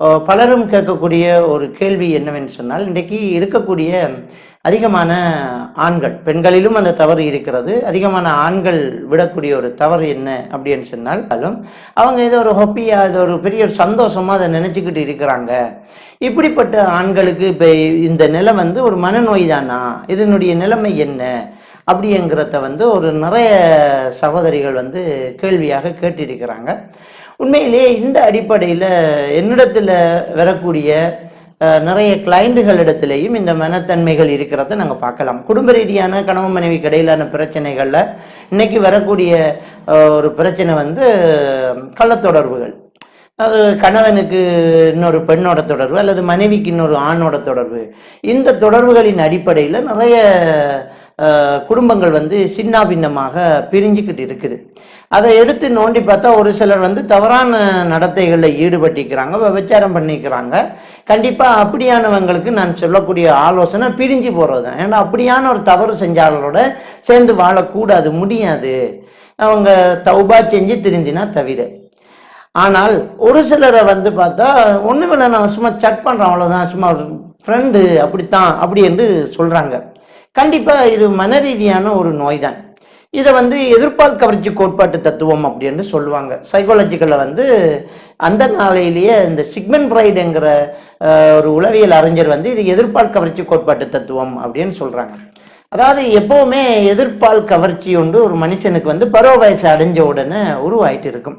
பலரும் கேட்கக்கூடிய ஒரு கேள்வி என்னவென்று சொன்னால் இன்றைக்கு இருக்கக்கூடிய அதிகமான ஆண்கள் பெண்களிலும் அந்த தவறு இருக்கிறது. அதிகமான ஆண்கள் விடக்கூடிய ஒரு தவறு என்ன அப்படின்னு சொன்னாலும் அவங்க ஏதோ ஒரு ஹொப்பியா இது ஒரு பெரிய ஒரு சந்தோஷமா அதை நினைச்சுக்கிட்டு இருக்கிறாங்க. இப்படிப்பட்ட ஆண்களுக்கு இப்போ இந்த நிலை வந்து ஒரு மனநோய் தானா இதனுடைய நிலைமை என்ன? அப்படிங்கிறத வந்து ஒரு நிறைய சகோதரிகள் வந்து கேள்வியாக கேட்டிருக்கிறாங்க. உண்மையிலேயே இந்த அடிப்படையில் என்னிடத்தில் வரக்கூடிய நிறைய நிறைய இடத்துலையும் இந்த மனத்தன்மைகள் இருக்கிறத நாங்கள் பார்க்கலாம். குடும்ப ரீதியான கணவன் மனைவி இடையிலான பிரச்சனைகளில் இன்னைக்கு வரக்கூடிய ஒரு பிரச்சனை வந்து கள்ளத்தொடர்புகள் அது கணவனுக்கு இன்னொரு பெண்ணோட தொடர்பு அல்லது மனைவிக்கு இன்னொரு ஆணோட தொடர்பு. இந்த தொடர்புகளின் அடிப்படையில் நிறைய குடும்பங்கள் வந்து சின்ன பின்னமாக பிரிஞ்சுக்கிட்டு இருக்குது. அதை எடுத்து நோண்டி பார்த்தா ஒரு சிலர் வந்து தவறான நடத்தைகளில் ஈடுபட்டிக்கிறாங்க விபச்சாரம் பண்ணிக்கிறாங்க. கண்டிப்பாக அப்படியானவங்களுக்கு நான் சொல்லக்கூடிய ஆலோசனை பிரிஞ்சு போகிறது தான் ஏன்னா அப்படியான ஒரு தவறு செஞ்சாலோட சேர்ந்து வாழக்கூடாது முடியாது. அவங்க தௌபா செஞ்சு திருந்தினா தவிர. ஆனால் ஒரு சிலரை வந்து பார்த்தா ஒன்றுமில்லை நான் சும்மா சட் பண்ணுறேன் அவ்வளோதான் சும்மா ஃப்ரெண்டு அப்படித்தான் அப்படி என்று சொல்கிறாங்க கண்டிப்பாக இது மன ரீதியான ஒரு நோய் தான் இதை வந்து எதிர்ப்பால் கவர்ச்சி கோட்பாட்டு தத்துவம் அப்படின்னு சொல்லுவாங்க. சைக்காலஜிக்கலில் வந்து அந்த நாளையிலேயே இந்த சிக்மெண்ட் ஃப்ரைடுங்கிற ஒரு உளவியல் அறிஞர் வந்து இது எதிர்ப்பால் கவர்ச்சி கோட்பாட்டு தத்துவம் அப்படின்னு சொல்கிறாங்க அதாவது எப்போவுமே எதிர்ப்பால் கவர்ச்சி உண்டு ஒரு மனுஷனுக்கு வந்து பருவ வயசு அடைஞ்ச உடனே உருவாயிட்டு இருக்கும்.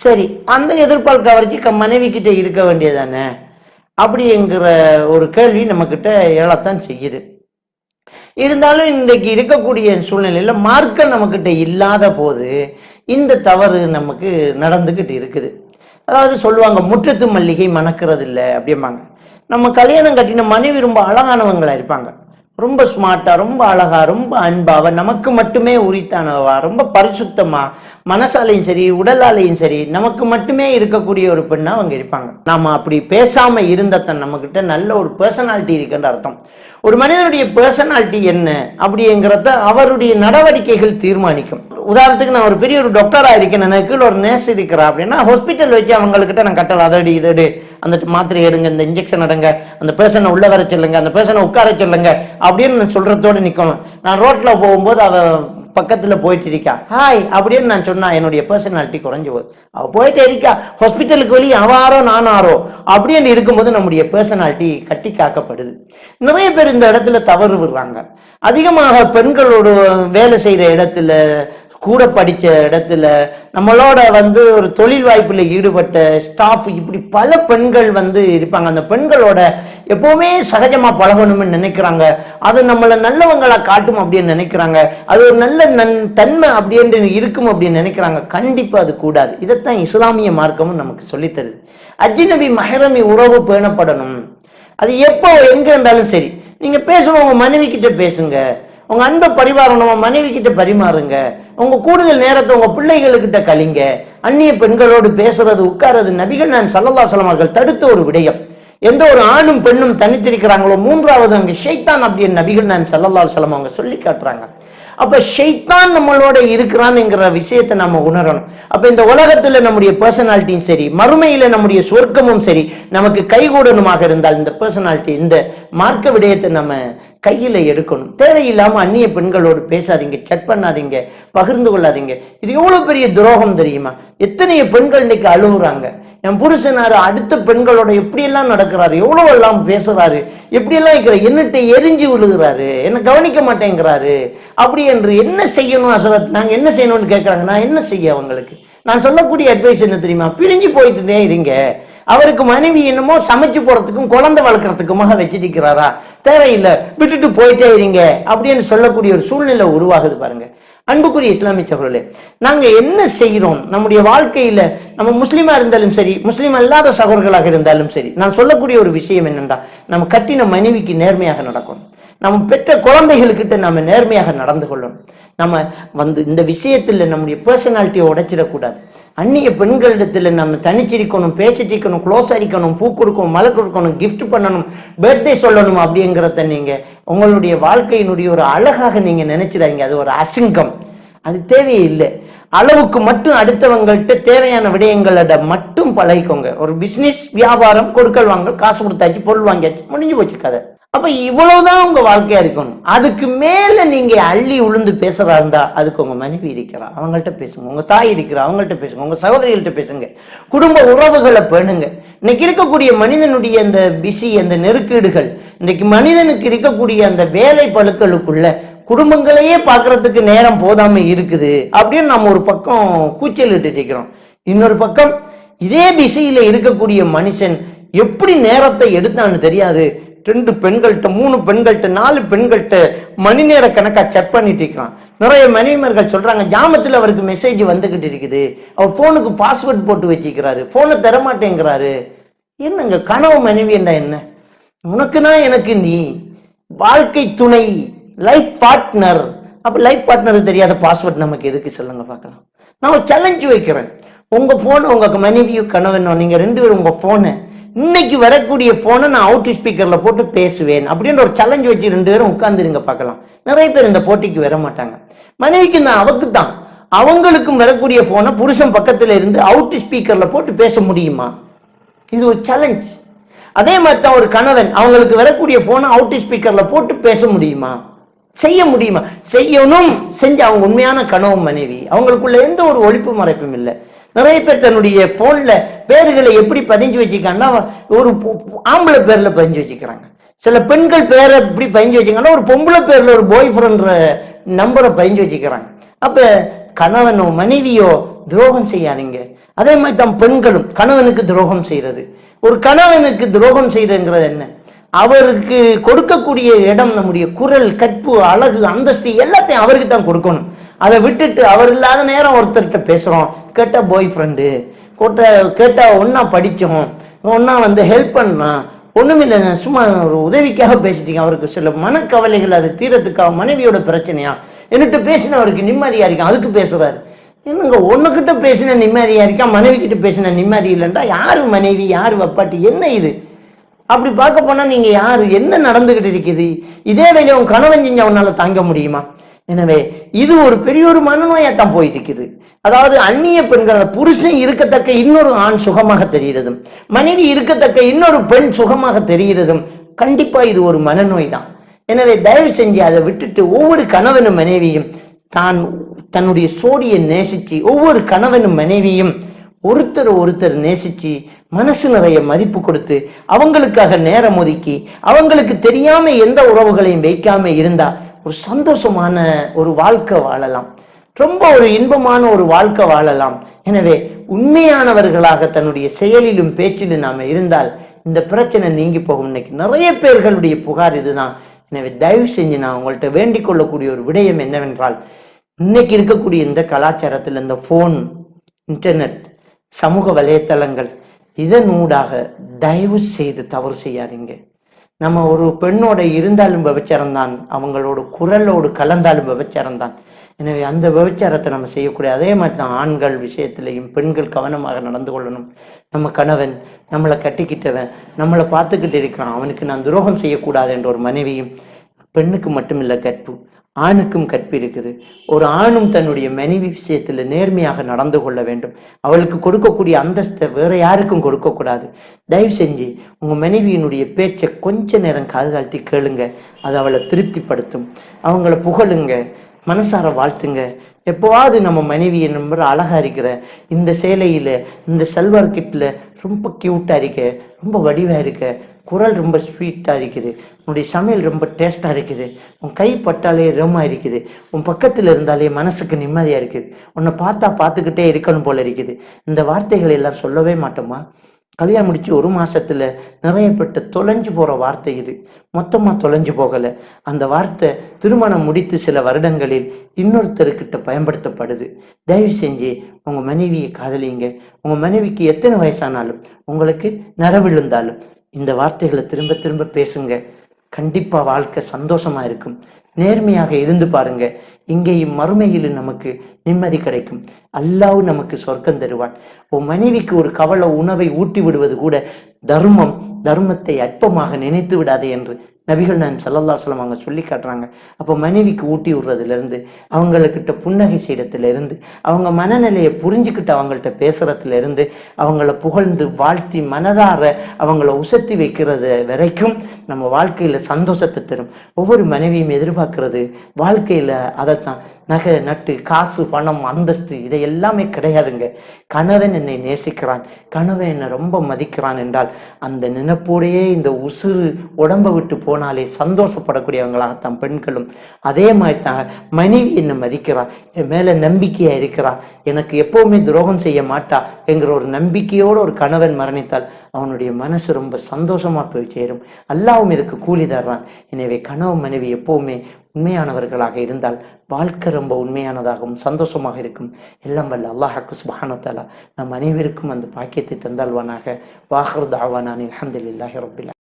சரி அந்த எதிர்ப்பால் கவர்ச்சி க மனைவிக்கிட்ட இருக்க வேண்டியதானே அப்படிங்கிற ஒரு கேள்வி நம்மக்கிட்ட எழத்தான் செய்யுது. இருந்தாலும் இன்றைக்கு இருக்கக்கூடிய சூழ்நிலையில மார்க்கம் நம்மக்கிட்ட இல்லாத போது இந்த தவறு நமக்கு நடந்துக்கிட்டு இருக்குது. அதாவது சொல்லுவாங்க முற்றத்து மல்லிகை மணக்கிறது இல்லை அப்படிம்பாங்க. நம்ம கல்யாணம் கட்டின மனைவி ரொம்ப அழகானவங்களாக இருப்பாங்க. ரொம்ப ஸ்மார்ட்டா ரொம்ப அழகா ரொம்ப அன்பாவா நமக்கு மட்டுமே உரித்தானவா ரொம்ப பரிசுத்தமா மனசாலையும் சரி உடலாலையும் சரி நமக்கு மட்டுமே இருக்கக்கூடிய ஒரு பெண்ணா அவங்க இருப்பாங்க. நாம அப்படி பேசாம இருந்தத்தன் நம்ம கிட்ட நல்ல ஒரு பர்சனாலிட்டி இருக்குன்ற அர்த்தம். ஒரு மனிதனுடைய பர்சனாலிட்டி என்ன அப்படிங்கிறத அவருடைய நடவடிக்கைகள் தீர்மானிக்கும். உதாரணத்துக்கு நான் ஒரு பெரிய ஒரு டாக்டராக இருக்கேன். எனக்கு கீழே ஒரு நேர்ஸ் இருக்கிறா அப்படின்னா ஹாஸ்பிட்டல் வச்சு அவங்கக்கிட்ட நான் கட்டல அதடி இதடி அந்த மாத்திரை எடுங்க இந்த இன்ஜெக்ஷன் எடுங்க. அந்த பேஷனை உள்ள வர சொல்லுங்க அந்த பேஷனை உட்கார சொல்லுங்க அப்படின்னு நான் சொல்கிறதோடு நிற்கணும். நான் ரோட்டில் போகும்போது அவள் பக்கத்தில் போயிட்டு இருக்கா. ஹாய் அப்படின்னு நான் சொன்னா என்னுடைய பர்சனாலிட்டி குறைஞ்சி போகுது. அவள் போயிட்டே இருக்கா. ஹாஸ்பிட்டலுக்கு வெளியே அவாரோ நானாரோ அப்படின்னு இருக்கும்போது நம்முடைய பர்சனாலிட்டி கட்டி காக்கப்படுது. நிறைய பேர் இந்த இடத்துல தவறு விடுறாங்க. அதிகமாக பெண்களோட வேலை செய்கிற இடத்துல கூட படித்த இடத்துல நம்மளோட வந்து ஒரு தொழில் வாய்ப்பில் ஈடுபட்ட ஸ்டாஃப் இப்படி பல பெண்கள் வந்து இருப்பாங்க. அந்த பெண்களோட எப்போவுமே சகஜமாக பழகணும்னு நினைக்கிறாங்க. அது நம்மளை நல்லவங்களாக காட்டும் அப்படின்னு நினைக்கிறாங்க. அது ஒரு நல்ல நன் தன்மை அப்படின்னு இருக்கும் அப்படின்னு நினைக்கிறாங்க. கண்டிப்பாக அது கூடாது. இதைத்தான் இஸ்லாமிய மார்க்கமும் நமக்கு சொல்லித் தருது. மஹரமி உறவு பேணப்படணும். அது எப்போ எங்கே இருந்தாலும் சரி. நீங்கள் பேசணும் உங்கள் மனைவி கிட்ட பேசுங்க. உங்க அன்பை பரிமாறணும் உங்க மனைவி கிட்ட பரிமாறுங்க. உங்க கூடுதல் நேரத்தை உங்க பிள்ளைகளுக்கிட்ட கழிங்க. அந்நிய பெண்களோடு பேசுறது உட்கார்றது நபிகள் நான் சல்லல்லா சலமார்கள் தடுத்த ஒரு விடயம். எந்த ஒரு ஆணும் பெண்ணும் தனித்திருக்கிறாங்களோ மூன்றாவது அங்க ஷைத்தான் அப்படின்னு நபிகள் நான் சல்லல்லா சலம் அவங்க சொல்லி காட்டுறாங்க. அப்ப ஷைத்தான் நம்மளோட இருக்கிறான்ங்கிற விஷயத்தை நம்ம உணரணும். அப்ப இந்த உலகத்துல நம்முடைய பர்சனாலிட்டியும் சரி மறுமையில நம்முடைய சொர்க்கமும் சரி நமக்கு கைகூடணுமாக இருந்தால் இந்த பர்சனாலிட்டி இந்த மார்க்க விடயத்தை நம்ம கையில் எடுக்கணும். தேவையில்லாமல் அந்நிய பெண்களோடு பேசாதீங்க செட் பண்ணாதீங்க பகிர்ந்து கொள்ளாதீங்க. இது எவ்வளோ பெரிய துரோகம் தெரியுமா? எத்தனைய பெண்கள் இன்னைக்கு அழுகுறாங்க. என் புருஷனார் அடுத்த பெண்களோட எப்படியெல்லாம் நடக்கிறாரு? எவ்வளோ எல்லாம் பேசுறாரு? எப்படியெல்லாம் இருக்கிற? என்னட்ட எரிஞ்சு விழுகிறாரு. என்னை கவனிக்க மாட்டேங்கிறாரு. அப்படி என்று என்ன செய்யணும் அசரத் நாங்கள் என்ன செய்யணும்னு கேட்குறாங்க நான் என்ன செய்ய அவங்களுக்கு? நான் சொல்லக்கூடிய அட்வைஸ் என்ன தெரியுமா? பிரிஞ்சு போயிட்டுதே இருங்க. அவருக்கு மனைவி என்னமோ சமைச்சு போறதுக்கும் குழந்தை வளர்க்கறதுக்குமாக வச்சிருக்கிறாரா? தேவையில்லை. விட்டுட்டு போயிட்டே இருங்க. அப்படின்னு சொல்லக்கூடிய ஒரு சூழ்நிலை உருவாகுது பாருங்க. அன்புக்குரிய இஸ்லாமிய சகோதரர்களே நாங்க என்ன செய்கிறோம் நம்முடைய வாழ்க்கையில நம்ம முஸ்லீமா இருந்தாலும் சரி முஸ்லீம் அல்லாத சகோதர்களாக இருந்தாலும் சரி நான் சொல்லக்கூடிய ஒரு விஷயம் என்னென்றா நம்ம கட்டின மனைவிக்கு நேர்மையாக நடக்கணும். நம்ம பெற்ற குழந்தைகள்கிட்ட நம்ம நேர்மையாக நடந்து கொள்ளணும். நம்ம வந்து இந்த விஷயத்தில் நம்முடைய பர்சனாலிட்டியை உடைச்சிடக்கூடாது. அந்நிய பெண்களிடத்தில் நம்ம தனிச்சிருக்கணும் பேசிட்டிருக்கணும் க்ளோஸ் அடிக்கணும் பூ கொடுக்கணும் மலர் கொடுக்கணும் கிஃப்ட் பண்ணணும் பர்த்டே சொல்லணும் அப்படிங்கிறத நீங்கள் உங்களுடைய வாழ்க்கையினுடைய ஒரு அழகாக நீங்கள் நினைச்சிடாதீங்க. அது ஒரு அசிங்கம். அது தேவையில்லை. அளவுக்கு மட்டும் அடுத்தவங்கள்ட்ட தேவையான விடயங்களோட மட்டும் பழகிக்கோங்க. ஒரு பிஸ்னஸ் வியாபாரம் கொடுக்கல் வாங்கல் காசு கொடுத்தாச்சு பொருள் வாங்கியாச்சு முடிஞ்சு போச்சு கதை. அப்போ இவ்வளவுதான் உங்க வாழ்க்கையா இருக்கணும். அதுக்கு மேல நீங்க அள்ளி உளுந்து பேசுறதா இருந்தா அதுக்கு உங்க மனைவி இருக்கிறா. அவங்கள்ட்ட பேசுங்க. உங்க தாய் இருக்கிறா. அவங்கள்ட்ட பேசுங்க. உங்க சகோதரிகள்ட்ட பேசுங்க. குடும்ப உறவுகளை பேணுங்க. இன்னைக்கு இருக்கக்கூடிய மனிதனுடைய அந்த பிஸி அந்த நெருக்கீடுகள் இன்னைக்கு மனிதனுக்கு இருக்கக்கூடிய அந்த வேலை பழுக்களுக்குள்ள குடும்பங்களையே பார்க்கறதுக்கு நேரம் போதாம இருக்குது அப்படின்னு நம்ம ஒரு பக்கம் கூச்சல் இருக்கிறோம். இன்னொரு பக்கம் இதே பிஸியில இருக்கக்கூடிய மனுஷன் எப்படி நேரத்தை எடுத்தான்னு தெரியாது. ரெண்டு பெண்கள்கிட்ட மூணு பெண்கள்கிட்ட நாலு பெண்கள்கிட்ட மணி நேர கணக்காக செக் பண்ணிட்டு இருக்கிறான் நிறைய மனிதர்கள் சொல்றாங்க ஜாமத்தில் அவருக்கு மெசேஜ் வந்துகிட்டு இருக்குது. அவர் ஃபோனுக்கு பாஸ்வேர்ட் போட்டு வச்சிக்கிறாரு. ஃபோனை தரமாட்டேங்கிறாரு. என்னங்க கனவு மனைவி என்ன? உனக்குனா எனக்கு நீ வாழ்க்கை துணை லைஃப் பார்ட்னர் அப்போ லைஃப் பார்ட்னர் தெரியாத பாஸ்வேர்ட் நமக்கு எதுக்கு? சொல்லுங்க பார்க்கலாம். நான் ஒரு சேலஞ்சு வைக்கிறேன். உங்கள் போனை உங்கள் மனைவியும் கணவனோ நீங்கள் ரெண்டு பேரும் உங்கள் ஃபோனை இன்னைக்கு வரக்கூடிய ஃபோனை நான் அவுட் ஸ்பீக்கரில் போட்டு பேசுவேன். அப்படின்ற ஒரு சேலஞ்ச் வச்சு ரெண்டு பேரும் உட்காந்துருங்க பார்க்கலாம். நிறைய பேர் இந்த போட்டிக்கு வர மாட்டாங்க. மனைவிக்கு நான் அவருக்கு தான் அவங்களுக்கும் வரக்கூடிய ஃபோனை புருஷன் பக்கத்தில் இருந்து அவுட் ஸ்பீக்கரில் போட்டு பேச முடியுமா? இது ஒரு சேலஞ்ச் அதே மாதிரி தான் ஒரு கணவன் அவங்களுக்கு வரக்கூடிய ஃபோனை அவுட் ஸ்பீக்கரில் போட்டு பேச முடியுமா? செய்ய முடியுமா? செய்யணும் செஞ்சு அவங்க உண்மையான கனவு மனைவி. அவங்களுக்குள்ள எந்த ஒரு ஒழிப்பு மறைப்பும் இல்லை. நிறைய பேர் தன்னுடைய ஃபோனில் பேர்களை எப்படி பதிஞ்சு வச்சுக்காங்கன்னா ஒரு ஆம்பளை பேரில் பதிஞ்சு வச்சுக்கிறாங்க. சில பெண்கள் பேரை எப்படி பதிஞ்சு வச்சுக்காங்கன்னா ஒரு பொம்பளை பேரில் ஒரு பாய் ஃப்ரெண்ட்ற நம்பரை பதிஞ்சு வச்சுக்கிறாங்க. அப்போ கணவனோ மனைவியோ துரோகம் செய்யாதீங்க. அதே மாதிரி தான் பெண்களும் கணவனுக்கு துரோகம் செய்கிறது ஒரு கணவனுக்கு துரோகம் செய்கிறதுங்கிறது என்ன? அவருக்கு கொடுக்கக்கூடிய இடம் நம்முடைய குரல் கற்பு அழகு அந்தஸ்து எல்லாத்தையும் அவருக்கு தான் கொடுக்கணும். அதை விட்டுட்டு அவர் இல்லாத நேரம் ஒருத்தர்கிட்ட பேசுகிறோம் கேட்ட பாய் ஃப்ரெண்டு கேட்ட கேட்டால் ஒன்றா படித்தோம் ஒன்றா வந்து ஹெல்ப் பண்ணலாம் ஒன்றுமில்லை சும்மா ஒரு உதவிக்காக பேசிட்டீங்க. அவருக்கு சில மனக்கவலைகள் அது தீரத்துக்காக மனைவியோட பிரச்சனையா? என்னட்டு பேசினவருக்கு நிம்மதியாக இருக்கும் அதுக்கு பேசுகிறாரு என்னங்க ஒன்றுக்கிட்ட பேசின நிம்மதியாக இருக்கா? மனைவி கிட்ட பேசின நிம்மதி இல்லைன்றா? யார் மனைவி? யார் வப்பாட்டி என்ன இது? அப்படி பார்க்க போனால் நீங்கள் யார்? என்ன நடந்துக்கிட்டு இருக்குது? இதே வேலையை உன் கணவன் செஞ்ச உன்னால் தாங்க முடியுமா? எனவே இது ஒரு பெரிய ஒரு மனநோயா தான் போயிட்டு இருக்குது அதாவது அந்நிய பெண்கள் புருஷன் இருக்கத்தக்க இன்னொரு ஆண் சுகமாக தெரிகிறதும் மனைவி இருக்கத்தக்க இன்னொரு பெண் சுகமாக தெரிகிறதும் கண்டிப்பா இது ஒரு மனநோய் தான் எனவே தயவு செஞ்சு அதை விட்டுட்டு ஒவ்வொரு கணவனும் மனைவியும் தான் தன்னுடைய சோடியை நேசிச்சு ஒவ்வொரு கணவனும் மனைவியும் ஒருத்தர் ஒருத்தர் நேசிச்சு மனசு நிறைய மதிப்பு கொடுத்து அவங்களுக்காக நேரம் ஒதுக்கி அவங்களுக்கு தெரியாம எந்த உறவுகளையும் வைக்காம இருந்தா ஒரு சந்தோஷமான ஒரு வாழ்க்கை வாழலாம். ரொம்ப ஒரு இன்பமான ஒரு வாழ்க்கை வாழலாம். எனவே உண்மையானவர்களாக தன்னுடைய செயலிலும் பேச்சிலும் நாம் இருந்தால் இந்த பிரச்சனை நீங்கி போகும். இன்னைக்கு நிறைய பேர்களுடைய புகார் இதுதான். எனவே தயவு செஞ்சு நான் உங்கள்கிட்ட வேண்டிக் கொள்ளக்கூடிய ஒரு விடயம் என்னவென்றால் இன்னைக்கு இருக்கக்கூடிய இந்த கலாச்சாரத்தில் இந்த ஃபோன் இன்டர்நெட் சமூக வலைத்தளங்கள் இதனூடாக தயவு செய்து தவறு செய்யாதீங்க. நம்ம ஒரு பெண்ணோட இருந்தாலும் விபச்சாரம் தான் அவங்களோட குரலோடு கலந்தாலும் விபச்சாரம் தான் எனவே அந்த விபச்சாரத்தை நம்ம செய்யக்கூடிய அதே மாதிரி தான் ஆண்கள் விஷயத்திலையும் பெண்கள் கவனமாக நடந்து கொள்ளணும். நம்ம கணவன் நம்மளை கட்டிக்கிட்டவன் நம்மளை பார்த்துக்கிட்டு இருக்கிறான் அவனுக்கு நான் துரோகம் செய்யக்கூடாது என்ற ஒரு மனைவியும் பெண்ணுக்கு மட்டுமில்லை கற்பு. ஆணுக்கும் கற்பிருக்குது. ஒரு ஆணும் தன்னுடைய மனைவி விஷயத்துல நேர்மையாக நடந்து கொள்ள வேண்டும். அவளுக்கு கொடுக்கக்கூடிய அந்தஸ்தை வேற யாருக்கும் கொடுக்கக்கூடாது. தயவு செஞ்சு உங்க மனைவியினுடைய பேச்சை கொஞ்ச நேரம் காதுகாழ்த்தி கேளுங்க. அது அவளை திருப்திப்படுத்தும். அவங்கள புகழுங்க. மனசார வாழ்த்துங்க. எப்போவாவது நம்ம மனைவி நம்புற அழகா இருக்கிற இந்த சேலையில இந்த செல்வார் கிட்ல ரொம்ப கியூட்டா இருக்க ரொம்ப வடிவா இருக்க குரல் ரொம்ப ஸ்வீட்டாக இருக்குது. உன்னுடைய சமையல் ரொம்ப டேஸ்ட்டாக இருக்குது. உன் கை பட்டாலே ரோமா இருக்குது. உன் பக்கத்தில் இருந்தாலே மனசுக்கு நிம்மதியாக இருக்குது. உன்னை பார்த்தா பார்த்துக்கிட்டே இருக்கணும் போல இருக்குது. இந்த வார்த்தைகள் எல்லாம் சொல்லவே மாட்டோமா? கல்யாணம் முடிச்சு ஒரு மாசத்துல நிறைய தொலைஞ்சு போற வார்த்தை இது. மொத்தமா தொலைஞ்சு போகல. அந்த வார்த்தை திருமணம் முடித்து சில வருடங்களில் இன்னொருத்தருக்கிட்ட பயன்படுத்தப்படுது. தயவு செஞ்சு உங்க மனைவியை காதலிங்க உங்க மனைவிக்கு எத்தனை வயசானாலும் உங்களுக்கு நரவிழுந்தாலும் இந்த வார்த்தைகளை திரும்ப திரும்ப பேசுங்க. கண்டிப்பா வாழ்க்கை சந்தோஷமா இருக்கும். நேர்மையாக இருந்து பாருங்க. இங்கேயும் மறுமையிலும் நமக்கு நிம்மதி கிடைக்கும். அல்லாஹ் நமக்கு சொர்க்கம் தருவான். உன் மனைவிக்கு ஒரு கவலை உணவை ஊட்டி விடுவது கூட தர்மம். தர்மத்தை அற்பமாக நினைத்து விடாதே என்று நபிகள் நான் சல்லல்லா சொல்லம் அவங்க சொல்லி காட்டுறாங்க. அப்போ மனைவிக்கு ஊட்டி விடுறதுலேருந்து அவங்கக்கிட்ட புன்னகை செய்யறதுலேருந்து அவங்க மனநிலையை புரிஞ்சுக்கிட்டு அவங்கள்ட்ட பேசுறதுலேருந்து அவங்கள புகழ்ந்து வாழ்த்தி மனதார அவங்கள உசத்தி வைக்கிறது வரைக்கும் நம்ம வாழ்க்கையில் சந்தோஷத்தை தரும். ஒவ்வொரு மனைவியும் எதிர்பார்க்கறது வாழ்க்கையில் அதைத்தான் நகை நட்டு காசு பணம் அந்தஸ்து இதை எல்லாமே கிடையாதுங்க. கணவன் என்னை நேசிக்கிறான். கணவன் என்னை ரொம்ப மதிக்கிறான் என்றால் அந்த நினைப்போடையே இந்த உசுறு உடம்பை விட்டு போனாலே சந்தோஷப்படக்கூடியவங்களாகத்தான் பெண்களும். அதே மாதிரி தான் மனைவி என்னை மதிக்கிறா என் மேலே நம்பிக்கையாக இருக்கிறா எனக்கு எப்போவுமே துரோகம் செய்ய மாட்டா என்கிற ஒரு நம்பிக்கையோடு ஒரு கணவன் மரணித்தால் அவனுடைய மனசு ரொம்ப சந்தோஷமாக போய் சேரும். அல்லாவும் இதுக்கு கூலி தர்றான். எனவே கணவன் மனைவி எப்போவுமே உண்மையானவர்களாக இருந்தால் வாழ்க்கை ரொம்ப உண்மையானதாகவும் சந்தோஷமாக இருக்கும். எல்லாம் வல்ல அல்லாஹாக்கு சுபானத்தாலா நம் அனைவருக்கும் அந்த பாக்கியத்தை தந்தால்வானாக. வாஹர் தாவானான் அலமதுல்லாஹி ரபில்லா